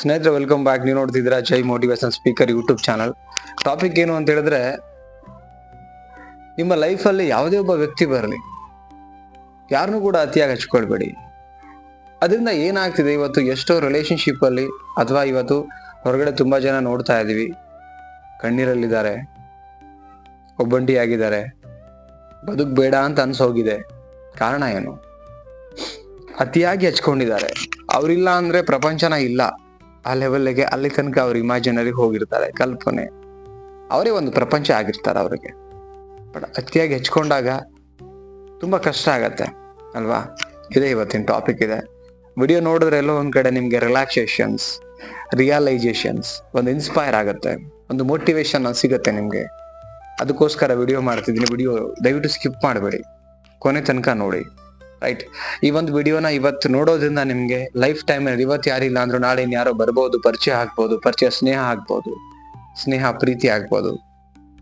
ಸ್ನೇಹಿತರೆ welcome back ನೀವು ನೋಡ್ತಿದ್ದೀರಾ Jai motivation speaker YouTube channel topic ಏನು ಅಂತ ಹೇಳಿದ್ರೆ, ನಿಮ್ಮ ಲೈಫಲ್ಲಿ ಯಾವುದೇ ಒಬ್ಬ ವ್ಯಕ್ತಿ ಬರಲಿ ಯಾರನ್ನೂ ಕೂಡ ಅತಿಯಾಗಿ ಹಚ್ಕೊಳ್ಬೇಡಿ. ಅದರಿಂದ ಏನಾಗ್ತಿದೆ? ಇವತ್ತು ಎಷ್ಟೋ ರಿಲೇಶನ್ಶಿಪ್ ಅಲ್ಲಿ ಅಥವಾ ಇವತ್ತು ಹೊರಗಡೆ ತುಂಬಾ ಜನ ನೋಡ್ತಾ ಇದೀವಿ ಕಣ್ಣೀರಲ್ಲಿದ್ದಾರೆ, ಒಬ್ಬಂಟಿಯಾಗಿದ್ದಾರೆ ಬದುಕ್ ಬೇಡ ಅಂತ ಅನ್ಸೋಗಿದೆ ಕಾರಣ ಏನು? ಅತಿಯಾಗಿ ಹಚ್ಕೊಂಡಿದ್ದಾರೆ. ಅವರಿಲ್ಲ ಅಂದ್ರೆ ಪ್ರಪಂಚನ ಇಲ್ಲ. ಆ ಲೆವೆಲ್ಗೆ ಅಲ್ಲಿ ತನಕ ಅವ್ರ ಇಮ್ಯಾಜಿನರಿ ಹೋಗಿರ್ತಾರೆ, ಕಲ್ಪನೆ. ಅವರೇ ಒಂದು ಪ್ರಪಂಚ ಆಗಿರ್ತಾರೆ ಅವ್ರಿಗೆ. ಬಟ್ ಅತಿಯಾಗಿ ಹೆಚ್ಕೊಂಡಾಗ ತುಂಬಾ ಕಷ್ಟ ಆಗತ್ತೆ, ಅಲ್ವಾ? ಇದೇ ಇವತ್ತಿನ ಟಾಪಿಕ್ ಇದೆ. ವಿಡಿಯೋ ನೋಡಿದ್ರೆ ಎಲ್ಲೋ ಒಂದ್ ಕಡೆ ನಿಮ್ಗೆ ರಿಲ್ಯಾಕ್ಸೇಷನ್ಸ್ ರಿಯಲೈಸೇಷನ್ಸ್ ಒಂದು ಇನ್ಸ್ಪೈರ್ ಆಗುತ್ತೆ. ಒಂದು ಮೋಟಿವೇಶನ್ ಸಿಗುತ್ತೆ ನಿಮ್ಗೆ. ಅದಕ್ಕೋಸ್ಕರ ವಿಡಿಯೋ ಮಾಡ್ತಿದ್ದೀನಿ. ವಿಡಿಯೋ ದಯವಿಟ್ಟು ಸ್ಕಿಪ್ ಮಾಡಬೇಡಿ. ಕೊನೆ ತನಕ ನೋಡಿ. ರೈಟ್ ಈ ಒಂದು ವಿಡಿಯೋನ ಇವತ್ತು ನೋಡೋದ್ರಿಂದ ನಿಮ್ಗೆ ಲೈಫ್ ಟೈಮ್ ಇವತ್ತು ಯಾರಿಲ್ಲ ಅಂದ್ರೂ ನಾಳೆ ಇನ್ಯಾರೋ ಬರ್ಬೋದು, ಪರಿಚಯ ಆಗ್ಬೋದು, ಪರಿಚಯ ಸ್ನೇಹ ಆಗ್ಬೋದು, ಸ್ನೇಹ, ಪ್ರೀತಿ ಆಗ್ಬೋದು.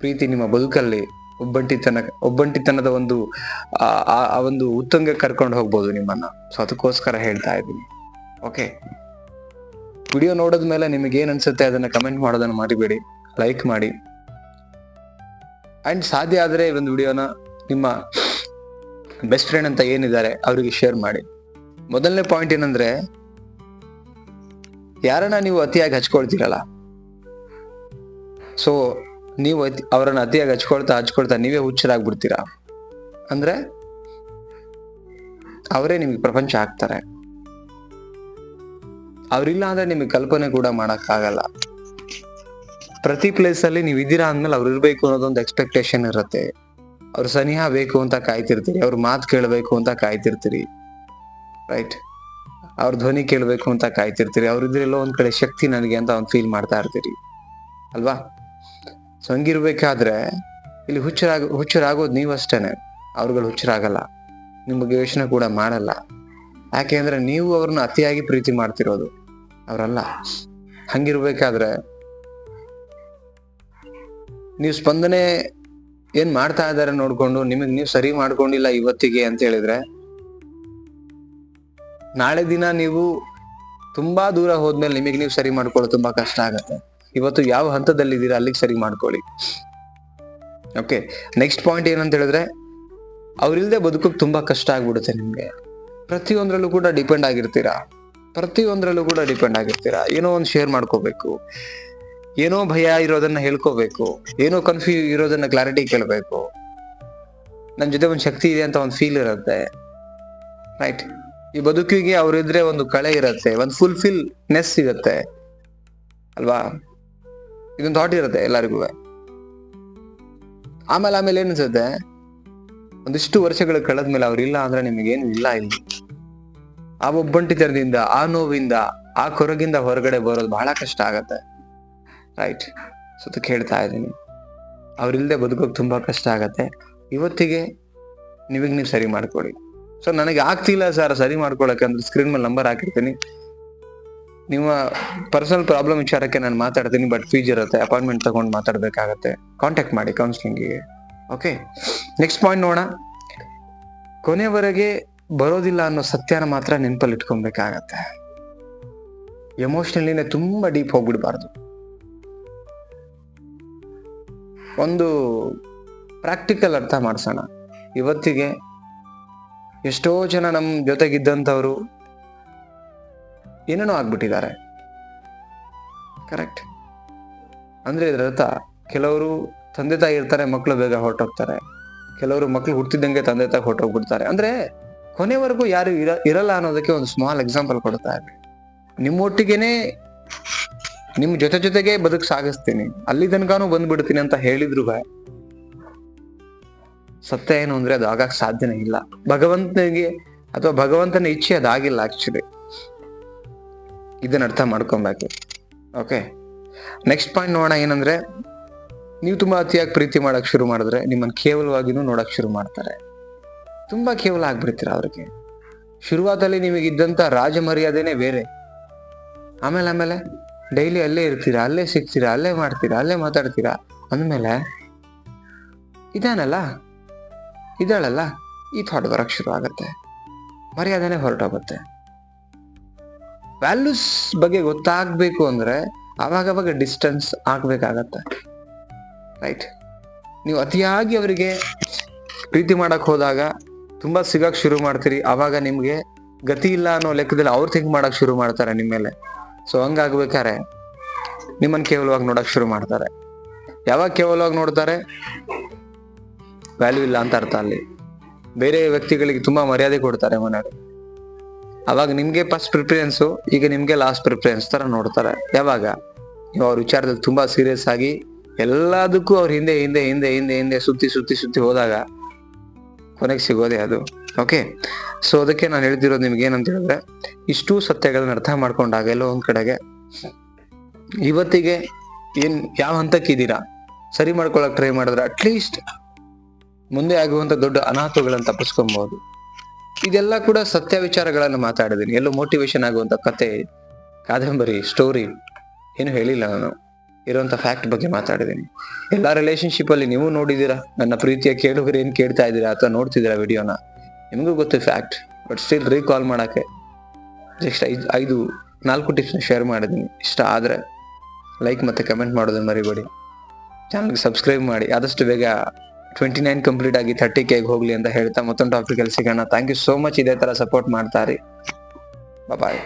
ಪ್ರೀತಿ ನಿಮ್ಮ ಬದುಕಲ್ಲಿ ಒಬ್ಬಂಟಿತನ, ಒಬ್ಬಂಟಿತನದ ಒಂದು, ಆ ಒಂದು ಉತ್ತಂಗ ಕರ್ಕೊಂಡು ಹೋಗ್ಬೋದು ನಿಮ್ಮನ್ನ. ಸೊ ಅದಕ್ಕೋಸ್ಕರ ಹೇಳ್ತಾ ಇದ್ದೀನಿ. ಓಕೆ ವಿಡಿಯೋ ನೋಡಿದ್ಮೇಲೆ ನಿಮಗೆ ಏನ್ ಅನ್ಸುತ್ತೆ ಅದನ್ನ ಕಮೆಂಟ್ ಮಾಡೋದನ್ನ ಮಾಡಿಬೇಡಿ ಲೈಕ್ ಮಾಡಿ. ಅಂಡ್ ಸಾಧ್ಯ ಆದ್ರೆ ಈ ಒಂದು ವಿಡಿಯೋನ ನಿಮ್ಮ ಬೆಸ್ಟ್ ಫ್ರೆಂಡ್ ಅಂತ ಏನಿದ್ದಾರೆ ಅವರಿಗೆ ಶೇರ್ ಮಾಡಿ. ಮೊದಲನೇ ಪಾಯಿಂಟ್ ಏನಂದ್ರೆ, ಯಾರನ್ನ ನೀವು ಅತಿಯಾಗಿ ಹಚ್ಕೊಳ್ತೀರಲ್ಲ ಸೊ ನೀವು ಅವರನ್ನ ಅತಿಯಾಗಿ ಹಚ್ಕೊಳ್ತಾ ಹಚ್ಕೊಳ್ತಾ ನೀವೇ ಹುಚ್ಚರಾಗ್ಬಿಡ್ತೀರಾ? ಅಂದ್ರೆ, ಅವರೇ ನಿಮಗೆ ಪ್ರಪಂಚ ಹಾಕ್ತಾರೆ. ಅವ್ರಿಲ್ಲ ಅಂದ್ರೆ ನಿಮಗೆ ಕಲ್ಪನೆ ಕೂಡ ಮಾಡೋಕ್ಕಾಗಲ್ಲ. ಪ್ರತಿ ಪ್ಲೇಸಲ್ಲಿ ನೀವು ಇದ್ದೀರಾ ಅಂದ್ಮೇಲೆ ಅವ್ರು ಇರ್ಬೇಕು ಅನ್ನೋದೊಂದು ಎಕ್ಸ್ಪೆಕ್ಟೇಷನ್ ಇರುತ್ತೆ. ಅವ್ರ ಸನಿಹ ಬೇಕು ಅಂತ ಕಾಯ್ತಿರ್ತೀರಿ, ಅವ್ರ ಮಾತು ಕೇಳಬೇಕು ಅಂತ ಕಾಯ್ತಿರ್ತೀರಿ ರೈಟ್ ಅವ್ರ ಧ್ವನಿ ಕೇಳಬೇಕು ಅಂತ ಕಾಯ್ತಿರ್ತೀರಿ ಅವ್ರಿದ್ರೆ ಎಲ್ಲೋ ಒಂದ್ ಕಡೆ ಶಕ್ತಿ ನನಗೆ ಅಂತ ಒಂದು ಫೀಲ್ ಮಾಡ್ತಾ ಇರ್ತೀರಿ, ಅಲ್ವಾ? ಸೊ ಹಂಗಿರ್ಬೇಕಾದ್ರೆ ಇಲ್ಲಿ ಹುಚ್ಚರಾಗ, ಹುಚ್ಚರಾಗೋದು ನೀವಷ್ಟೇನೆ ಅವ್ರುಗಳು ಹುಚ್ಚರಾಗಲ್ಲ, ನಿಮಗೆ ಯೋಚನೆ ಕೂಡ ಮಾಡಲ್ಲ. ಯಾಕೆಂದ್ರೆ ನೀವು ಅವ್ರನ್ನ ಅತಿಯಾಗಿ ಪ್ರೀತಿ ಮಾಡ್ತಿರೋದು, ಅವರಲ್ಲ. ಹಂಗಿರ್ಬೇಕಾದ್ರೆ ನೀವು ಸ್ಪಂದನೆ ಏನ್ ಮಾಡ್ತಾ ಇದಾರೆ ನೋಡ್ಕೊಂಡು? ನಿಮಗೆ ನೀವು ಸರಿ ಮಾಡ್ಕೊಂಡಿಲ್ಲ ಇವತ್ತಿಗೆ ಅಂತ ಹೇಳಿದ್ರೆ? ನಾಳೆ ದಿನ ನೀವು ತುಂಬಾ ದೂರ ಹೋದ್ಮೇಲೆ ನಿಮಗೆ ನೀವು ಸರಿ ಮಾಡ್ಕೊಳ್ಳೋದು ತುಂಬಾ ಕಷ್ಟ ಆಗತ್ತೆ. ಇವತ್ತು ಯಾವ ಹಂತದಲ್ಲಿದ್ದೀರಾ ಅಲ್ಲಿಗೆ ಸರಿ ಮಾಡ್ಕೊಳ್ಳಿ. ಓಕೆ, ನೆಕ್ಸ್ಟ್ ಪಾಯಿಂಟ್ ಏನಂತ ಹೇಳಿದ್ರೆ ಅವ್ರಿಲ್ದೆ ಬದುಕೋಕ್ ತುಂಬಾ ಕಷ್ಟ ಆಗ್ಬಿಡುತ್ತೆ ನಿಮ್ಗೆ. ಪ್ರತಿಯೊಂದ್ರಲ್ಲೂ ಕೂಡ ಡಿಪೆಂಡ್ ಆಗಿರ್ತೀರಾ? ಪ್ರತಿಯೊಂದ್ರಲ್ಲೂ ಕೂಡ ಡಿಪೆಂಡ್ ಆಗಿರ್ತೀರಾ? ಏನೋ ಒಂದು ಶೇರ್ ಮಾಡ್ಕೋಬೇಕು. ಏನೋ ಭಯ ಇರೋದನ್ನ ಹೇಳ್ಕೋಬೇಕು, ಏನೋ ಕನ್ಫ್ಯೂ ಇರೋದನ್ನ ಕ್ಲಾರಿಟಿ ಕೇಳಬೇಕು. ನನ್ನ ಜೊತೆ ಒಂದು ಶಕ್ತಿ ಇದೆ ಅಂತ ಒಂದು ಫೀಲ್ ಇರುತ್ತೆ. ರೈಟ್ ಈ ಬದುಕಿಗೆ ಅವ್ರಿದ್ರೆ ಒಂದು ಕಳೆ ಇರುತ್ತೆ, ಒಂದು ಫುಲ್ಫಿಲ್ ನೆಸ್ ಸಿಗತ್ತೆ ಅಲ್ವಾ? ಇದೊಂದು ಥಾಟ್ ಇರುತ್ತೆ ಎಲ್ಲರಿಗೂ. ಆಮೇಲೆ ಆಮೇಲೆ ಏನಿಸುತ್ತೆ ಒಂದಿಷ್ಟು ವರ್ಷಗಳು ಕಳೆದ್ಮೇಲೆ ಅವ್ರಿಲ್ಲ ಅಂದ್ರೆ ನಿಮಗೇನು ಇಲ್ಲ ಇಲ್ಲಿ. ಆ ಒಬ್ಬಂಟಿತನದಿಂದ ಆ ನೋವಿಂದ, ಆ ಕೊರಗಿಂದ ಹೊರಗಡೆ ಬರೋದು ಬಹಳ ಕಷ್ಟ ಆಗತ್ತೆ. ರೈಟ್ ಸುತ್ತ ಕೇಳ್ತಾ ಇದ್ದೀನಿ. ಅವರಿಲ್ಲದೆ ಬದುಕೋಕೆ ತುಂಬ ಕಷ್ಟ ಆಗತ್ತೆ. ಇವತ್ತಿಗೆ ನಿಮಗೆ ನೀವು ಸರಿ ಮಾಡ್ಕೊಳ್ಳಿ ಸೊ ನನಗೆ ಆಗ್ತಿಲ್ಲ ಸರ್ ಸರಿ ಮಾಡ್ಕೊಳಕ್ಕೆ ಅಂದ್ರೆ ಸ್ಕ್ರೀನ್ ಮೇಲೆ ನಂಬರ್ ಹಾಕಿರ್ತೀನಿ. ನಿಮ್ಮ ಪರ್ಸನಲ್ ಪ್ರಾಬ್ಲಮ್ ವಿಚಾರಕ್ಕೆ ನಾನು ಮಾತಾಡ್ತೀನಿ ಬಟ್ ಫೀಸ್ ಇರುತ್ತೆ ಅಪಾಯಿಂಟ್ಮೆಂಟ್ ತಗೊಂಡು ಮಾತಾಡಬೇಕಾಗತ್ತೆ. ಕಾಂಟ್ಯಾಕ್ಟ್ ಮಾಡಿ ಕೌನ್ಸಿಲಿಂಗಿಗೆ ಓಕೆ ನೆಕ್ಸ್ಟ್ ಪಾಯಿಂಟ್ ನೋಡೋಣ. ಕೊನೆವರೆಗೆ ಬರೋದಿಲ್ಲ ಅನ್ನೋ ಸತ್ಯನ ಮಾತ್ರ ನೆನಪಲ್ಲಿ ಇಟ್ಕೊಬೇಕಾಗತ್ತೆ ಎಮೋಷ್ನಲಿನೇ ತುಂಬ ಡೀಪ್ ಹೋಗ್ಬಿಡ್ಬಾರ್ದು. ಒಂದು ಪ್ರಾಕ್ಟಿಕಲ್ ಅರ್ಥ ಮಾಡಿಸೋಣ. ಇವತ್ತಿಗೆ ಎಷ್ಟೋ ಜನ ನಮ್ಮ ಜೊತೆಗಿದ್ದಂಥವ್ರು ಏನೇನೋ ಆಗ್ಬಿಟ್ಟಿದ್ದಾರೆ. ಕರೆಕ್ಟ್ ಅಂದ್ರೆ ಇದ್ರ ಅರ್ಥ, ಕೆಲವರು ತಂದೆ ತಾಯಿ ಇರ್ತಾರೆ ಮಕ್ಕಳು ಬೇಗ ಹೊರಟೋಗ್ತಾರೆ. ಕೆಲವರು ಮಕ್ಕಳು ಹುಟ್ಟಿದಂಗೆ ತಂದೆ ತಾಯಿ ಹೊರಟೋಗ್ಬಿಡ್ತಾರೆ. ಅಂದ್ರೆ ಕೊನೆವರೆಗೂ ಯಾರು ಇರ, ಇರಲ್ಲ ಅನ್ನೋದಕ್ಕೆ ಒಂದು ಸ್ಮಾಲ್ ಎಕ್ಸಾಂಪಲ್ ಕೊಡ್ತಾ ಇದ್ವಿ ನಿಮ್ಮೊಟ್ಟಿಗೆನೆ ನಿಮ್ ಜೊತೆ ಜೊತೆಗೆ ಬದುಕ್ ಸಾಗಿಸ್ತೀನಿ. ಅಲ್ಲಿ ತನಕನೂ ಬಂದ್ಬಿಡ್ತೀನಿ ಅಂತ ಹೇಳಿದ್ರು ಸತ್ಯ ಏನು ಅಂದ್ರೆ ಅದು ಆಗಕ್ ಸಾಧ್ಯನೇ ಇಲ್ಲ. ಭಗವಂತನಿಗೆ ಅಥವಾ ಭಗವಂತನ ಇಚ್ಛೆ ಅದಾಗಿಲ್ಲ ಆಕ್ಚುಲಿ ಇದನ್ನ ಅರ್ಥ ಮಾಡ್ಕೊಬೇಕು. ಓಕೆ ನೆಕ್ಸ್ಟ್ ಪಾಯಿಂಟ್ ನೋಡೋಣ ಏನಂದ್ರೆ, ನೀವು ತುಂಬಾ ಅತಿಯಾಗಿ ಪ್ರೀತಿ ಮಾಡಕ್ ಶುರು ಮಾಡಿದ್ರೆ ನಿಮ್ಮನ್ನು ಕೇವಲವಾಗಿನೂ ನೋಡಕ್ ಶುರು ಮಾಡ್ತಾರೆ. ತುಂಬಾ ಕೇವಲ ಆಗ್ಬಿಡ್ತೀರ ಅವ್ರಿಗೆ? ಶುರುವಾತಲ್ಲಿ ನಿಮಗೆ ಇದ್ದಂತ ರಾಜ ಮರ್ಯಾದೆನೆ ಬೇರೆ. ಆಮೇಲೆ ಆಮೇಲೆ? ಡೈಲಿ ಅಲ್ಲೇ ಇರ್ತೀರಾ, ಅಲ್ಲೇ ಸಿಗ್ತೀರಾ, ಅಲ್ಲೇ ಮಾಡ್ತೀರಾ, ಅಲ್ಲೇ ಮಾತಾಡ್ತೀರಾ? ಅಂದಮೇಲೆ, ಇದಾನಲ್ಲ, ಇದಾಳಲ್ಲ, ಈ ಥಾಟ್ ಬರೋಕ್ಕೆ ಶುರು ಆಗುತ್ತೆ. ಮರ್ಯಾದೆ ಹೊರಟೋಗುತ್ತೆ. ವ್ಯಾಲ್ಯೂಸ್ ಬಗ್ಗೆ ಗೊತ್ತಾಗಬೇಕು ಅಂದರೆ ಅವಾಗ ಡಿಸ್ಟೆನ್ಸ್ ಆಗಬೇಕಾಗತ್ತೆ. ರೈಟ್ ನೀವು ಅತಿಯಾಗಿ ಅವರಿಗೆ ಪ್ರೀತಿ ಮಾಡೋಕ್ಕೆ ಹೋದಾಗ, ತುಂಬ ಸಿಗೋಕ್ಕೆ ಶುರು ಮಾಡ್ತೀರಿ, ಅವಾಗ ನಿಮಗೆ ಗತಿ ಇಲ್ಲ ಅನ್ನೋ ಲೆಕ್ಕದಲ್ಲಿ ಅವ್ರು ಥಿಂಕ್ ಮಾಡೋಕ್ಕೆ ಶುರು ಮಾಡ್ತಾರೆ ನಿಮ್ಮ ಮೇಲೆ. ಸೊ ಹಂಗಾಗ್ಬೇಕಾರೆ ನಿಮ್ಮನ್ನ ಕೇವಲವಾಗಿ ನೋಡಕ್ ಶುರು ಮಾಡ್ತಾರೆ. ಯಾವಾಗ ಕೇವಲವಾಗಿ ನೋಡ್ತಾರೆ? ವ್ಯಾಲ್ಯೂ ಇಲ್ಲ ಅಂತ ಅರ್ಥ ಅಲ್ಲಿ. ಬೇರೆ ವ್ಯಕ್ತಿಗಳಿಗೆ ತುಂಬಾ ಮರ್ಯಾದೆ ಕೊಡ್ತಾರೆ ಮನೆಯವರು. ಅವಾಗ ನಿಮ್ಗೆ ಫಸ್ಟ್ ಪ್ರಿಫರೆನ್ಸ್ ಈಗ ನಿಮ್ಗೆ ಲಾಸ್ಟ್ ಪ್ರಿಫರೆನ್ಸ್ ತರ ನೋಡ್ತಾರೆ. ಯಾವಾಗ? ನೀವು ಅವ್ರ ವಿಚಾರದಲ್ಲಿ ತುಂಬಾ ಸೀರಿಯಸ್ ಆಗಿ ಎಲ್ಲದಕ್ಕೂ ಅವ್ರ ಹಿಂದೆ ಹಿಂದೆ ಹಿಂದೆ ಹಿಂದೆ ಹಿಂದೆ ಸುತ್ತಿ ಸುತ್ತಿ ಸುತ್ತಿ ಹೋದಾಗ ಕೊನೆಗೆ ಸಿಗೋದೇ ಅದು. ಓಕೆ ಸೊ ಅದಕ್ಕೆ ನಾನು ಹೇಳ್ತಿರೋದು ನಿಮ್ಗೆ ಏನಂತ ಹೇಳಿದ್ರೆ, ಇಷ್ಟು ಸತ್ಯಗಳನ್ನ ಅರ್ಥ ಮಾಡ್ಕೊಂಡಾಗ ಎಲ್ಲೋ ಒಂದ್ ಕಡೆಗೆ ಇವತ್ತಿಗೆ ಏನ್ ಯಾವ ಹಂತಕ್ಕಿದ್ದೀರಾ ಸರಿ ಮಾಡ್ಕೊಳಕ್ ಟ್ರೈ ಮಾಡಿದ್ರೆ ಅಟ್ಲೀಸ್ಟ್ ಮುಂದೆ ಆಗುವಂತ ದೊಡ್ಡ ಅನಾಹುತಗಳನ್ನ ತಪ್ಪಿಸ್ಕೊಬಹುದು. ಇದೆಲ್ಲ ಕೂಡ ಸತ್ಯ ವಿಚಾರಗಳನ್ನ ಮಾತಾಡಿದೀನಿ ಎಲ್ಲೋ ಮೋಟಿವೇಶನ್ ಆಗುವಂತ ಕತೆ, ಕಾದಂಬರಿ ಸ್ಟೋರಿ ಏನು ಹೇಳಿಲ್ಲ ನಾನು. ಇರುವಂತ ಫ್ಯಾಕ್ಟ್ ಬಗ್ಗೆ ಮಾತಾಡಿದೀನಿ ಎಲ್ಲಾ ರಿಲೇಶನ್ಶಿಪ್ ಅಲ್ಲಿ ನೀವು ನೋಡಿದೀರಾ ನನ್ನ ಪ್ರೀತಿಯ ಕೇಳುಗರು ಏನ್ ಕೇಳ್ತಾ ಇದ್ದೀರಾ ಅಥವಾ ನೋಡ್ತಿದ್ದೀರಾ ವಿಡಿಯೋನ ನಿಮಗೂ ಗೊತ್ತು ಫ್ಯಾಕ್ಟ್ ಬಟ್ ಸ್ಟಿಲ್ ರೀಕಾಲ್ ಮಾಡೋಕ್ಕೆ ಜಸ್ಟ್ ಐದು ಐದು, ನಾಲ್ಕು ಟಿಪ್ಸ್ನ ಶೇರ್ ಮಾಡಿದ್ದೀನಿ. ಇಷ್ಟ ಆದರೆ ಲೈಕ್ ಮತ್ತು ಕಮೆಂಟ್ ಮಾಡೋದನ್ನು ಮರಿಬೇಡಿ. ಚಾನಲ್ಗೆ ಸಬ್ಸ್ಕ್ರೈಬ್ ಮಾಡಿ. ಆದಷ್ಟು ಬೇಗ ಟ್ವೆಂಟಿ ನೈನ್ ಕಂಪ್ಲೀಟ್ ಆಗಿ ಥರ್ಟಿ ಕೇಗೆ ಹೋಗಲಿ ಅಂತ ಹೇಳ್ತಾ ಮತ್ತೊಂದು ಟಾಪಿಕಲ್ಲಿ ಸಿಗೋಣ. ಥ್ಯಾಂಕ್ ಯು ಸೋ ಮಚ್ ಇದೇ ಥರ ಸಪೋರ್ಟ್ ಮಾಡ್ತಾರೆ ಬಾಯ್